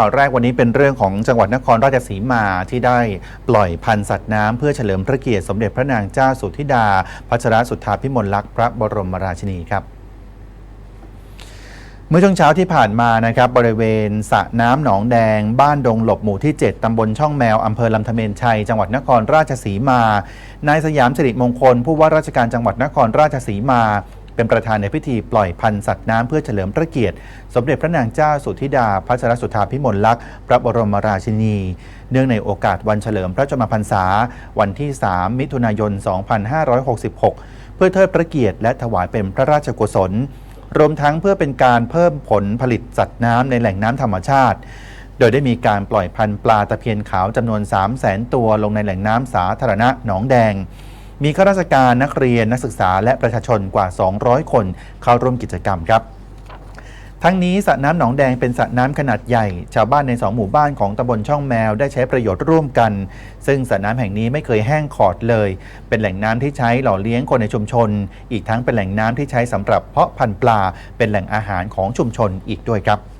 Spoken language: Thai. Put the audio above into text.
ข่าวแรกวันนี้เป็นเรื่องของจังหวัดนครราชสีมาที่ได้ปล่อยพันธุ์สัตว์น้ำเพื่อเฉลิมพระเกียรติสมเด็จพระนางเจ้าสุธิดา พัชรสุทธาพิมลลักษณ์พระบรมราชินีครับเมื่อช่วงเช้าที่ผ่านมานะครับบริเวณสระน้ำหนองแดง บ้านดงหลบหมู่ที่ 7ตำบลช่องแมวอำเภอลำธเมนชัย จังหวัดนครราชสีมา นายสยามสิริมงคล ผู้ว่าราชการจังหวัดนครราชสีมา เป็นประธานในพิธีปล่อยพันธุ์สัตว์น้ำเพื่อเฉลิมพระเกียรติ สมเด็จพระนางเจ้าสุธิดาพัชรสุธาพิมลลักษณ์พระบรมราชินี เนื่องในโอกาสวันเฉลิมพระชนมพรรษา วันที่ 3 มิถุนายน 2566 เพื่อเทิดพระเกียรติและถวายเป็นพระราชกุศล รวมทั้งเพื่อเป็นการเพิ่มผลผลิตสัตว์น้ำในแหล่งน้ำธรรมชาติโดยได้มีการปล่อยพันธุ์ปลาตะเพียนขาวจำนวน 3 0 0แสนตัวลงในแหล่งน้ำสาธารณะหนองแดง มีข้าราชการนักเรียนนักศึกษาและประชาชนกว่า 200 คนเข้าร่วมกิจกรรมครับทั้งนี้สระน้ำหนองแดงเป็นสระน้ำขนาดใหญ่ ชาวบ้านในสองหมู่บ้านของตำบลช่องแมวได้ใช้ประโยชน์ร่วมกัน ซึ่งสระน้ำแห่งนี้ไม่เคยแห้งขอดเลย เป็นแหล่งน้ำที่ใช้หล่อเลี้ยงคนในชุมชน อีกทั้งเป็นแหล่งน้ำที่ใช้สำหรับเพาะพันธุ์ปลา เป็นแหล่งอาหารของชุมชนอีกด้วยครับ